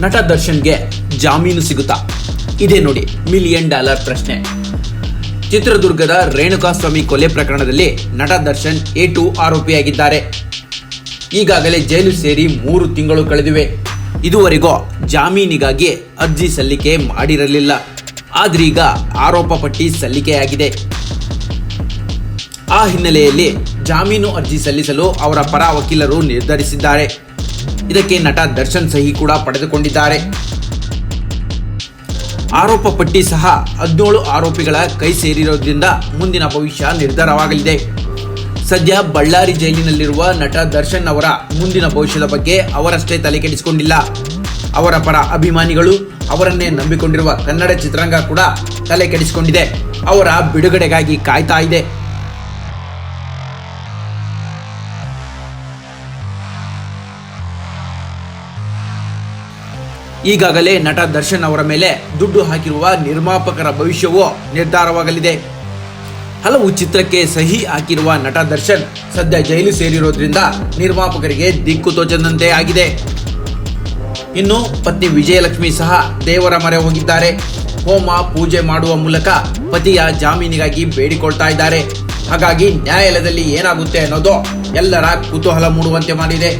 ನಟ ದರ್ಶನ್ಗೆ ಜಾಮೀನು ಸಿಗುತ್ತಾ? ಇದೇ ನೋಡಿ ಮಿಲಿಯನ್ ಡಾಲರ್ ಪ್ರಶ್ನೆ. ಚಿತ್ರದುರ್ಗದ ರೇಣುಕಾಸ್ವಾಮಿ ಕೊಲೆ ಪ್ರಕರಣದಲ್ಲಿ ನಟ ದರ್ಶನ್ ಎ ಟು ಆರೋಪಿಯಾಗಿದ್ದಾರೆ. ಈಗಾಗಲೇ ಜೈಲು ಸೇರಿ ಮೂರು ತಿಂಗಳು ಕಳೆದಿವೆ. ಇದುವರೆಗೂ ಜಾಮೀನಿಗಾಗಿ ಅರ್ಜಿ ಸಲ್ಲಿಕೆ ಮಾಡಿರಲಿಲ್ಲ. ಆದ್ರೀಗ ಆರೋಪ ಪಟ್ಟಿ ಸಲ್ಲಿಕೆಯಾಗಿದೆ. ಆ ಹಿನ್ನೆಲೆಯಲ್ಲಿ ಜಾಮೀನು ಅರ್ಜಿ ಸಲ್ಲಿಸಲು ಅವರ ಪರ ವಕೀಲರು ನಿರ್ಧರಿಸಿದ್ದಾರೆ. ಇದಕ್ಕೆ ನಟ ದರ್ಶನ್ ಸಹಿ ಕೂಡ ಪಡೆದುಕೊಂಡಿದ್ದಾರೆ. ಆರೋಪ ಪಟ್ಟಿ ಸಹ ಹದಿನೇಳು ಆರೋಪಿಗಳ ಕೈ ಸೇರಿರೋದ್ರಿಂದ ಮುಂದಿನ ಭವಿಷ್ಯ ನಿರ್ಧಾರವಾಗಲಿದೆ. ಸದ್ಯ ಬಳ್ಳಾರಿ ಜೈಲಿನಲ್ಲಿರುವ ನಟ ದರ್ಶನ್ ಅವರ ಮುಂದಿನ ಭವಿಷ್ಯದ ಬಗ್ಗೆ ಅವರಷ್ಟೇ ತಲೆ ಕೆಡಿಸಿಕೊಂಡಿಲ್ಲ. ಅವರ ಪರ ಅಭಿಮಾನಿಗಳು ಅವರನ್ನೇ ನಂಬಿಕೊಂಡಿರುವ ಕನ್ನಡ ಚಿತ್ರರಂಗ ಕೂಡ ತಲೆ ಕೆಡಿಸಿಕೊಂಡಿದೆ. ಅವರ ಬಿಡುಗಡೆಗಾಗಿ ಕಾಯ್ತಾ ಇದೆ. ಈಗಾಗಲೇ ನಟ ದರ್ಶನ್ ಅವರ ಮೇಲೆ ದುಡ್ಡು ಹಾಕಿರುವ ನಿರ್ಮಾಪಕರ ಭವಿಷ್ಯವು ನಿರ್ಧಾರವಾಗಲಿದೆ. ಹಲವು ಚಿತ್ರಕ್ಕೆ ಸಹಿ ಹಾಕಿರುವ ನಟ ದರ್ಶನ್ ಸದ್ಯ ಜೈಲು ಸೇರಿರೋದ್ರಿಂದ ನಿರ್ಮಾಪಕರಿಗೆ ದಿಕ್ಕು ತೋಚದಂತೆ ಆಗಿದೆ. ಇನ್ನು ಪತ್ನಿ ವಿಜಯಲಕ್ಷ್ಮಿ ಸಹ ದೇವರ ಮರೆ ಹೋಗಿದ್ದಾರೆ. ಹೋಮ ಪೂಜೆ ಮಾಡುವ ಮೂಲಕ ಪತಿಯ ಜಾಮೀನಿಗಾಗಿ ಬೇಡಿಕೊಳ್ತಾ ಇದ್ದಾರೆ. ಹಾಗಾಗಿ ನ್ಯಾಯಾಲಯದಲ್ಲಿ ಏನಾಗುತ್ತೆ ಅನ್ನೋದು ಎಲ್ಲರ ಕುತೂಹಲ ಮೂಡುವಂತೆ ಮಾಡಿದೆ.